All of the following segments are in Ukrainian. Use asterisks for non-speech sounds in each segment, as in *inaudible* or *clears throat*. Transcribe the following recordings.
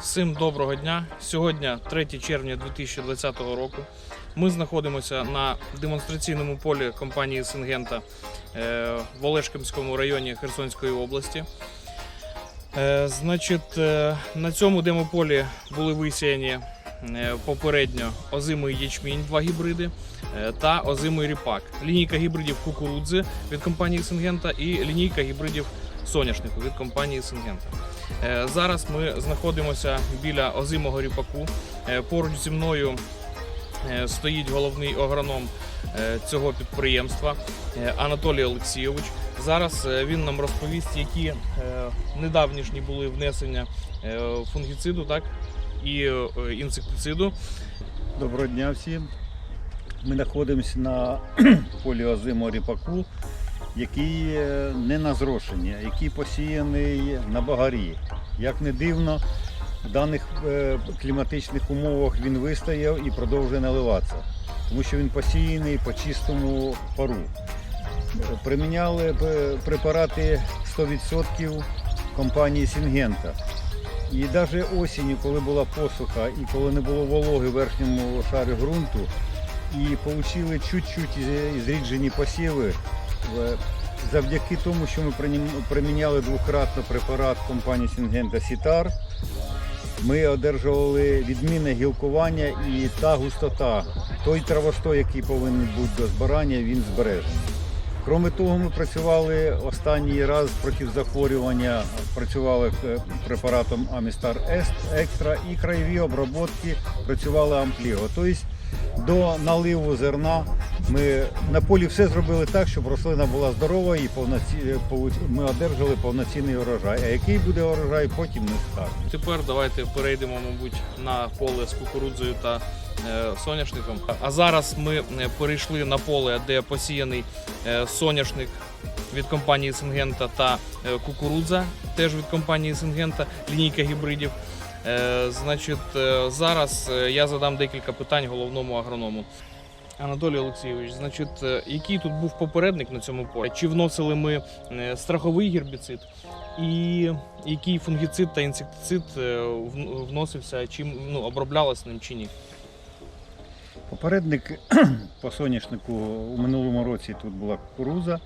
Всім доброго дня. Сьогодні 3 червня 2020 року. Ми знаходимося на демонстраційному полі компанії Сингента е, в Олешківському районі Херсонської області. Е, Значить, е, на цьому демополі були висіяні попередньо озимий ячмінь, два гібриди та озимий ріпак. Лінійка гібридів кукурудзи від компанії Сингента і лінійка гібридів соняшнику від компанії Сингента. Зараз ми знаходимося біля озимого ріпаку. Е, Поруч зі мною е, стоїть головний агроном е, цього підприємства Анатолій Олексійович. Зараз він нам розповість, які недавнішні були внесення фунгіциду так, і інсектициду. Доброго дня всім. Ми знаходимося на *clears throat* полі озимого ріпаку, який е, не на зрошення, який посіяний на багарі. Як не дивно, в даних е, кліматичних умовах він вистояв і продовжує наливатися, тому що він посіяний по чистому пару. Приміняли е, препарати 100% компанії Сінгента. І навіть осінню, коли була посуха і коли не було вологи в верхньому шарі ґрунту, і отримали чуть-чуть зріджені посіви, завдяки тому, що ми приміняли двократно препарат компанії Сінгента Сітар, ми одержували відмінне гілкування і та густота, той травостой, який повинен бути до збирання, він збережений. Кроме того, ми працювали останній раз проти захворювання, працювали е, препаратом Амістар Екстра і краєві обробки працювали Ампліго. Тобто до наливу зерна ми на полі все зробили так, щоб рослина була здорова і повноці... ми одержали повноцінний урожай. А який буде урожай, потім не скажемо. Тепер давайте перейдемо, мабуть, на поле з кукурудзою та е, соняшником. А зараз ми е, перейшли на поле, де посіяний е, соняшник від компанії Сингента та е, кукурудза, теж від компанії Сингента, лінійка гібридів. Е, Значить, е, зараз е, я задам декілька питань головному агроному. Анатолій Олексійович, значить, е, який тут був попередник на цьому полі? Чи вносили ми е, страховий гербіцид? І який фунгіцид та інсектицид е, вносився, чим ну, оброблялось ним чи ні? Попередник *clears throat* по соняшнику у минулому році тут була кукуруза,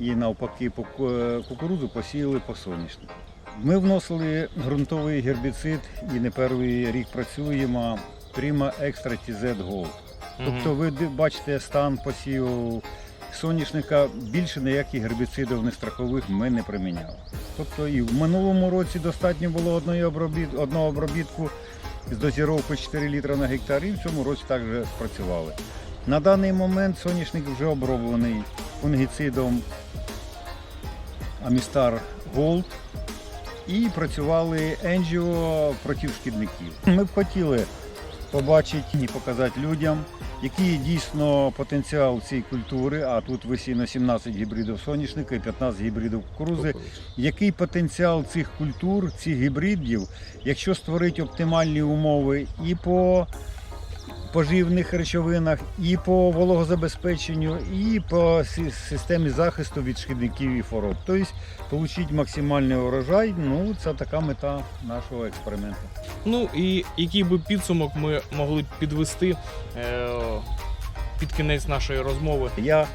і навпаки по ку- посіяли по соняшнику. Ми вносили ґрунтовий гербіцид і не перший рік працюємо Prima Extra TZ Gold. Тобто ви бачите стан посіву соняшника, більше ніяких гербіцидів нестрахових ми не приміняли. Тобто і в минулому році достатньо було одної обробіт, одного обробітку з дозіровкою 4 літра на гектар, і в цьому році також спрацювали. На даний момент соняшник вже оброблений фунгіцидом Амістар Gold і працювали Енджіо проти шкідників. Ми б хотіли побачити і показати людям, який дійсно потенціал цієї культури, а тут висіно 17 гібридів соняшника і 15 гібридів кукурузи. Який потенціал цих культур, цих гібридів, якщо створити оптимальні умови і по поживних речовинах, і по вологозабезпеченню, і по системі захисту від шкідників і хвороб. Тобто отримати максимальний урожай, ну це така мета нашого експерименту. Ну і який би підсумок ми могли б підвести е, під кінець нашої розмови? Я е,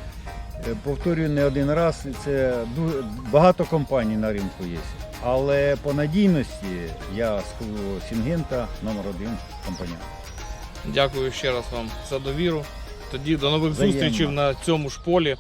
повторюю не один раз, це ду- багато компаній на ринку є. Але по надійності я скажу Сінгента номер один компанія. Дякую ще раз вам за довіру. Тоді до нових Взаємно. зустрічей на цьому ж полі.